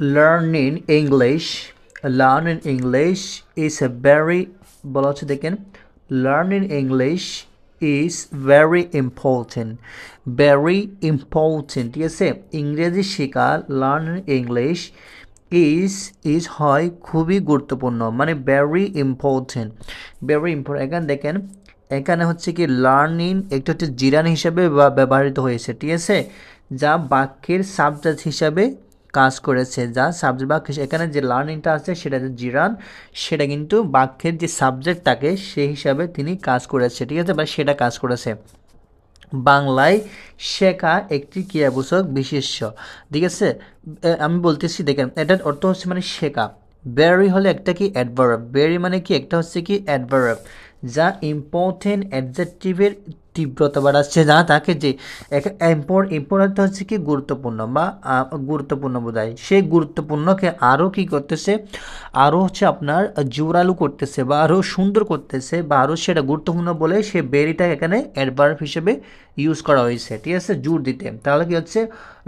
Learning English learning English is a very বলা হচ্ছে দেখেন learning English is very important very important ঠিক আছে? ইংরেজি শেখা লার্নিং ইংলিশ ইজ ইজ হয় খুবই গুরুত্বপূর্ণ মানে ভেরি ইম্পর্টেন্ট ভেরি ইম্পর্টেন্ট এখানে দেখেন, এখানে হচ্ছে কি লার্নিং একটা হচ্ছে জিরান হিসাবে ব্যবহৃত হয়েছে, ঠিক আছে? যা বাক্যের সাবজেক্ট হিসাবে কাজ করেছে। যা সাবজেক্ট বাক্য এখানে যে লার্নিংটা আছে, সেটা যে জিরান, সেটা কিন্তু বাক্যের যে সাবজেক্ট থাকে সেই হিসাবে তিনি কাজ করেছে। ঠিক আছে? বা সেটা কাজ করেছে। বাংলায় শেখা একটি ক্রিয়াবোচক বিশেষ্য। ঠিক আছে? আমি বলতেছি, দেখেন, এটার অর্থ হচ্ছে মানে শেখা। বেরি হলে একটা কি? অ্যাডভার্ব বেরি মানে কি? একটা হচ্ছে কি? অ্যাডভার্ব যা ইম্পর্টেন্ট অ্যাডজেক্টিভের তীব্রতা বাড়াচ্ছে যা তাকে যে ইম্পর্টেন্ট হচ্ছে কি গুরুত্বপূর্ণ বা গুরুত্বপূর্ণ বোঝায় সেই গুরুত্বপূর্ণকে আরও কি করতেছে? আরও হচ্ছে আপনার জোরালু করতেছে বা আরও সুন্দর করতেছে বা আরও সেটা গুরুত্বপূর্ণ বলে সে বেরিটা এখানে অ্যাডভার্ব হিসেবে ইউজ করা হয়েছে। ঠিক আছে? জোর দিতে। তাহলে কি হচ্ছে?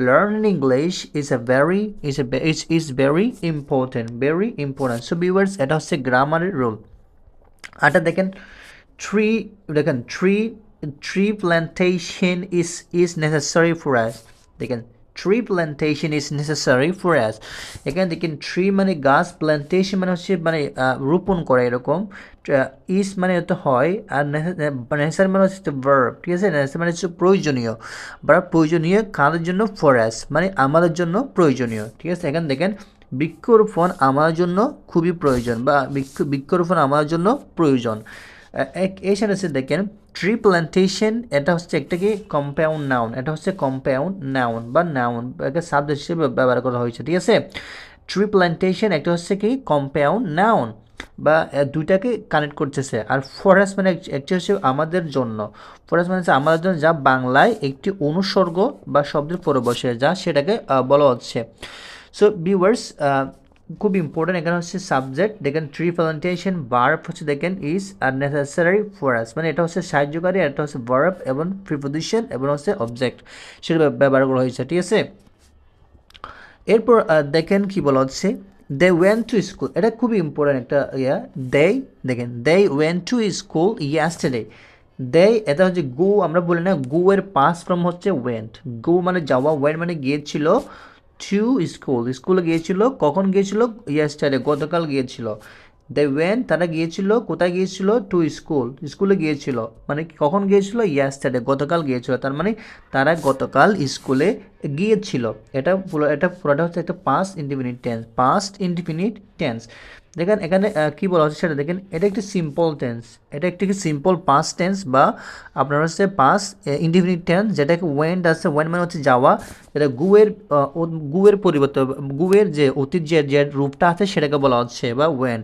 Learning English is a very is a is is very important very important so viewers এটা হচ্ছে গ্রামারের রোল আটা দেখেন থ্রি দেখেন tree tree plantation is is necessary for us দেখেন tree plantation is necessary for us এখানে দেখেন tree মানে গাছ প্ল্যান্টেশন মানে হচ্ছে মানে রোপণ করা এরকম ইজ মানে হতে হয়, আর নেসেসারি মানে হচ্ছে ভার্ব ঠিক আছে? নেসেসারি মানে হচ্ছে প্রয়োজনীয় বা প্রয়োজনীয় কাদের জন্য? ফরাস মানে আমাদের জন্য প্রয়োজনীয়, ঠিক আছে? এখানে দেখেন, বৃক্ষরোপণ আমার জন্য খুবই প্রয়োজন, বা বৃক্ষ, বৃক্ষরোপণ আমার জন্য প্রয়োজন। এই সেন্টেন্সে দেখেন ট্রি প্ল্যান্টেশন এটা হচ্ছে একটা কি কম্পাউন্ড নাউন এটা হচ্ছে কম্পাউন্ড নাউন বা নাউন একে সাবজেক্ট হিসেবে ব্যবহার করা হয়েছে, ঠিক আছে? ট্রি প্ল্যান্টেশন একটা হচ্ছে কি কম্পাউন্ড নাউন বা দুইটাকে কানেক্ট করতেছে। আর ফরেস্ট মানে এক- একটি হচ্ছে আমাদের জন্য। ফরেস্ট মানে হচ্ছে আমাদের জন্য, যা বাংলায় একটি অনুসর্গ বা শব্দের পরে বসে যা সেটাকে বলা হচ্ছে। সো ভিউয়ার্স খুব ইম্পর্টেন্ট এখানে হচ্ছে সাবজেক্ট দেখেন ট্রি প্লান্টেশন ভার্ব হচ্ছে দেখেন ইজ আর নেসেসারি ফর আস মানে এটা হচ্ছে সাহায্যকারী এটা হচ্ছে ভার্ব এবং প্রিপোজিশন এবং হচ্ছে অবজেক্ট সেটা ব্যবহার করা হয়েছে, ঠিক আছে? এরপর দেখেন কি বলা হচ্ছে দে ওয়েন টু স্কুল এটা খুবই ইম্পর্টেন্ট একটা ইয়া দে দেখেন they went to school yesterday they এটা হচ্ছে গো আমরা বলি না গো এর পাস ফ্রম হচ্ছে ওয়েন্ট গো মানে যাওয়া ওয়েন মানে গিয়েছিল টু স্কুল স্কুলে গিয়েছিল, কখন গিয়েছিল? ইয়াস্টারডে গতকাল গিয়েছিল। দে ওয়েন তারা গিয়েছিল, কোথায় গিয়েছিল? টু স্কুল স্কুলে গিয়েছিল। মানে কখন গিয়েছিল? ইয়াস্টারডে গতকাল গিয়েছিল। তার মানে তারা গতকাল স্কুলে গিয়েছিল। এটা পুরো, এটা পুরোটা হচ্ছে একটা past indefinite tense past indefinite tense দেখেন এখানে কি বলা হচ্ছে সেটা দেখেন, এটা একটি সিম্পল টেন্স এটা একটি সিম্পল পাস টেন্স বা আপনার হচ্ছে পাস ইন্ডিফিনিট টেন্স যেটাকে ওয়েন্ড আছে ওয়েন মানে হচ্ছে যাওয়া, যেটা গুয়ের গুয়ের পরিবর্তে, গুয়ের যে অতীত যে যে রূপটা আছে সেটাকে বলা হচ্ছে বা ওয়েন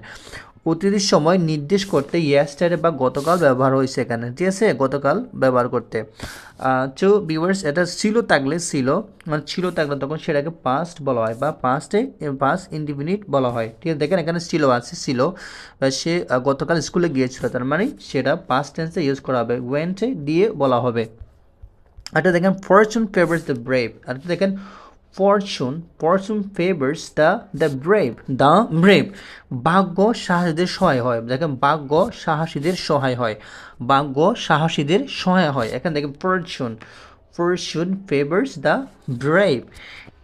অতীতের সময় নির্দেশ করতে ইয়েস্টারে বা গতকাল ব্যবহার হয়েছে এখানে, ঠিক আছে? গতকাল ব্যবহার করতে। তো ভিউয়ার্স এটা ছিল থাকলে ছিল মানে ছিল থাকলে তখন সেটাকে পাস্ট বলা হয় বা পাস্টে পাস্ট ইন্ডিফিনিট বলা হয়। ঠিক আছে? দেখেন এখানে ছিল, আছে, ছিল। সে গতকাল স্কুলে গিয়েছিল, তার মানে সেটা পাস্ট টেন্সে ইউজ করা হবে ওয়েন্টে দিয়ে বলা হবে। আচ্ছা দেখেন ফরচুন ফেভার্স দ্য ব্রেভ আর দেখেন fortune fortune favours the the brave the brave ভাগ্য সাহসীদের সহায় হয়। দেখেন, ভাগ্য সাহসীদের সহায় হয়। ভাগ্য সাহসীদের সহায় হয়। এখানে দেখেন fortune fortune favours the brave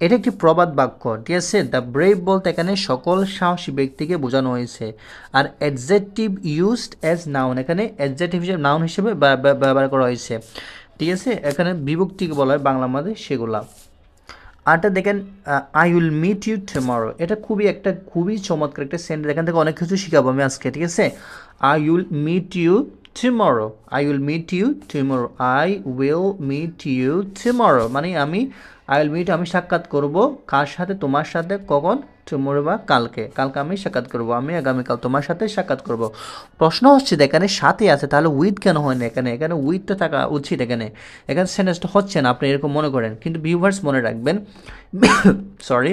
এটা একটি প্রবাদ বাক্য, ঠিক আছে? দ্য ব্রেভ বলতে এখানে সকল সাহসী ব্যক্তিকে বোঝানো হয়েছে। আর অ্যাডজেক্টিভ ইউজড অ্যাজ নাউন এখানে অ্যাডজেক্টিভ হিসেবে নাউন হিসেবে ব্যব- ব্যব- ব্যবহার করা হয়েছে। ঠিক আছে? এখানে বিভক্তিকে বলা হয় বাংলা মাঝে সেগুলা। আরটা দেখেন I will meet you tomorrow এটা খুবই একটা, খুবই চমৎকার একটা সেন্টেন্স এখান থেকে অনেক কিছু শিখাবো আমি আজকে, ঠিক আছে? I will meet you tomorrow I will meet you tomorrow I will meet you tomorrow মানে আমি আই উইল মিট আমি সাক্ষাৎ করব কার সাথে, তোমার সাথে, কখন টুমোরো বা কালকে। কালকে আমি সাক্ষাৎ করব, আমি আগামীকাল তোমার সাথে সাক্ষাৎ করব। প্রশ্ন হচ্ছে এখানে সাথে আছে, তাহলে উইথ কেন হয় না এখানে? এখানে উইথ তো থাকা উচিত এখানে। এখানে সেন্টেন্সটা হচ্ছে না, আপনি এরকম মনে করেন। কিন্তু ভিউভার্স মনে রাখবেন সরি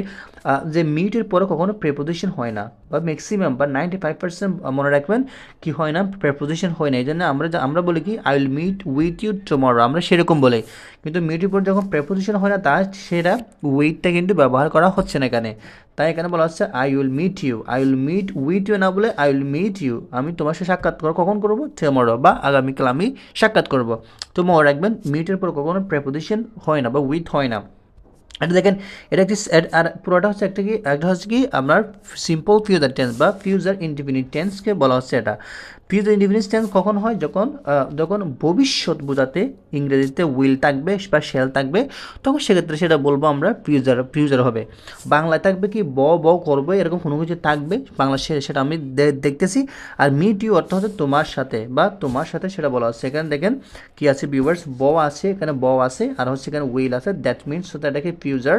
যে মিটের পরে কখনো প্রেপোজিশন হয় না। বা ম্যাক্সিমাম বা নাইনটি ফাইভ পার্সেন্ট মনে রাখবেন কি হয় না প্রেপোজিশন হয় না। এই জন্য আমরা আমরা বলি কি I will meet with you tomorrow আমরা সেরকম বলি। কিন্তু মিটের পর যখন প্রেপোজিশন হয় না, তা সেটা উইথটা কিন্তু ব্যবহার করা হচ্ছে না এখানে। তাই এখানে বলা হচ্ছে I will meet you I will meet with you না বলে আই উইল মিট ইউ আমি তোমার সাথে সাক্ষাৎ করো, কখন করব? টুমরো বা আগামীকাল আমি সাক্ষাৎ করব। তো মনে রাখবেন মিটের পর কখনো প্রেপোজিশন হয় না বা উইথ হয় না। এটা দেখেন, এটা একটি আর পুরোটা হচ্ছে একটা কি, একটা হচ্ছে কি, আপনার সিম্পল ফিউজার টেন্স বা ফিউজার ইন্ডিফিনিট টেন্সকে বলা হচ্ছে এটা। ফিউচার ইন্ডিফিনিট টেন্স কখন হয়? যখন যখন ভবিষ্যৎ বোঝাতে ইংরেজিতে উইল থাকবে বা শেল থাকবে, তখন সেক্ষেত্রে সেটা বলব আমরা ফিউচার ফিউচার হবে। বাংলায় থাকবে কি ব ব, করবে, এরকম কোনো কিছু থাকবে। বাংলা সেটা আমি দেখতেছি। আর মিট ইউ অর্থ হচ্ছে তোমার সাথে বা তোমার সাথে সেটা বলা হচ্ছে। এখানে দেখেন কি আছে ভিউয়ার্স ব আছে, এখানে ব আছে, আর হচ্ছে এখানে উইল আছে। দ্যাট মিনস এটাকে future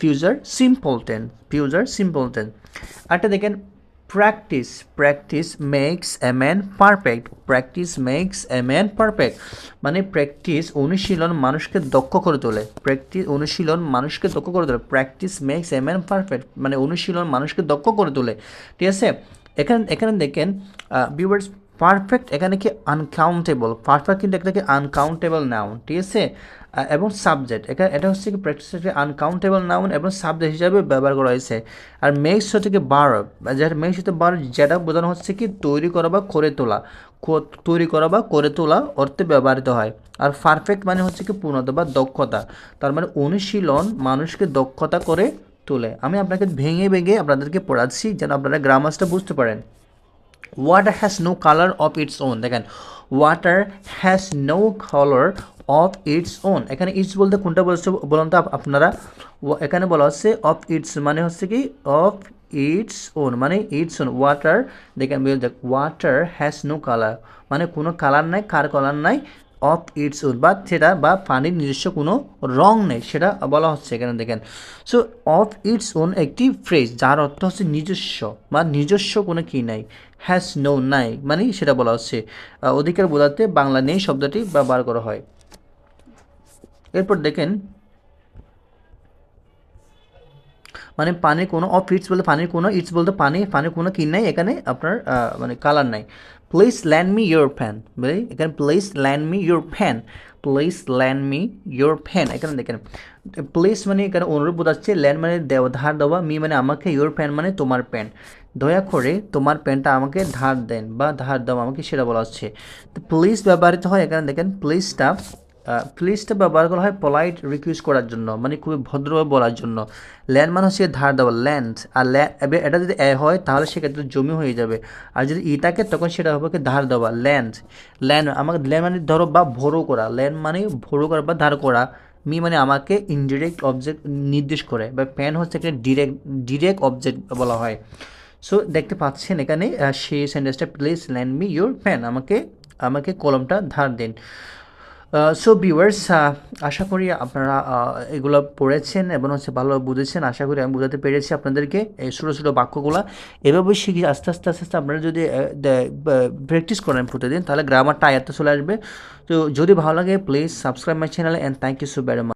future simple tense future simple tense আরেকটা দেখেন practice practice makes a man perfect practice makes a man perfect মানে প্র্যাকটিস অনুশীলন মানুষকে দক্ষ করে তোলে। প্র্যাকটিস অনুশীলন মানুষকে দক্ষ করে তোলে। Practice makes a man perfect মানে অনুশীলন মানুষকে দক্ষ করে তোলে। ঠিক আছে? এখানে এখানে দেখেন ভিউয়ার্স পারফেক্ট এখানে কি আনকাউন্টেবল পারফেক্ট কিন্তু একটা কি আনকাউন্টেবল নাউন ঠিক আছে? এবং সাবজেক্ট এখানে এটা হচ্ছে কি প্র্যাকটিস আনকাউন্টেবল নাউন এবং সাবজেক্ট হিসাবে ব্যবহার করা হয়েছে। আর মেক্স হচ্ছে কি বার যেটা মেক্স হচ্ছে বার যেটা বোঝানো হচ্ছে কি তৈরি করা বা করে তোলা। তৈরি করা বা করে তোলা অর্থে ব্যবহৃত হয়। আর পারফেক্ট মানে হচ্ছে কি পূর্ণতা বা দক্ষতা। তার মানে অনুশীলন মানুষকে দক্ষতা করে তোলে। আমি আপনাকে ভেঙে ভেঙে আপনাদেরকে পড়াচ্ছি, যেন আপনারা গ্রামার্সটা বুঝতে পারেন। Water has no colour of its own দেখেন water has no colour of its own এখানে ইটস বলতে কোনটা বলছে বলুন তো আপনারা? এখানে বলা হচ্ছে অফ ইটস মানে হচ্ছে কি? অফ ইটস ওন মানে ইটস ওন ওয়াটার দেখেন দেখ ওয়াটার হ্যাজ নো কালার মানে কোনো কালার নাই, কার কালার নাই? অফ ইটস ওন বা সেটা বা পানির নিজস্ব কোনো রং নেই, সেটা বলা হচ্ছে এখানে দেখেন। সো অফ ইটস ওন একটি ফ্রেজ যার অর্থ হচ্ছে নিজস্ব, বা নিজস্ব কোনো কি নাই হ্যাজ নো নাই মানে সেটা বলা হচ্ছে। অধিকার বোঝাতে বাংলা নেই শব্দটি ব্যবহার করা হয়। এরপর দেখেন মানে পানির কোনো অফ ইটস বলতে, পানির কোনো ইটস বলতে পানি, পানির কোনো কি নাই, এখানে আপনার মানে কালার নাই। Please lend me your pen বুঝলি এখানে please lend me your pen please lend me your pen এখানে দেখেন প্লিজ মানে এখানে অনুরোধ বোঝাচ্ছে ল্যান্ড মানে ধার দেওয়া মি মানে আমাকে ইউর ফ্যান মানে তোমার প্যান্ট দয়া করে তোমার প্যান্টটা আমাকে ধার দেন বা ধার দাও, আমাকে সেটা বলা হচ্ছে। তো প্লিজ ব্যবহৃত হয়, এখানে দেখেন প্লিজটা প্লিজটা ব্যবহার করা হয় পলাইট রিকুয়েস্ট করার জন্য মানে খুবই ভদ্রভাবে বলার জন্য। ল্যান্ড মানে হচ্ছে ধার দেওয়া, ল্যান্ড। আর এটা যদি এ হয়, তাহলে সেক্ষেত্রে জমি হয়ে যাবে। আর যদি ই থাকে তখন সেটা হবে কি ধার দেওয়া, ল্যান্ড। ল্যান্ড, আমাকে ল্যান্ড মানে ধরো বা ভরো করা। ল্যান্ড মানে ভরো করা বা ধার করা। মি মানে আমাকে ইনডিরেক্ট অবজেক্ট নির্দেশ করে, বা প্যান হচ্ছে একটা ডিরেক্ট ডিরেক্ট অবজেক্ট বলা হয়। সো দেখতে পাচ্ছেন এখানে সেই সেন্টেন্সটা please lend me your pen আমাকে আমাকে কলমটা ধার দিন। সো ভিউয়ার্স আশা করি আপনারা এগুলো পড়েছেন এবং হচ্ছে ভালো বুঝেছেন। আশা করি আমি বোঝাতে পেরেছি আপনাদেরকে এই ছোটো ছোটো বাক্যগুলো। এভাবে শিখে আস্তে আস্তে আস্তে আস্তে আপনারা যদি প্র্যাকটিস করেন প্রতিদিন, তাহলে গ্রামারটা আয়ত্ত চলে আসবে। তো যদি ভালো লাগে please subscribe my channel and thank you so very much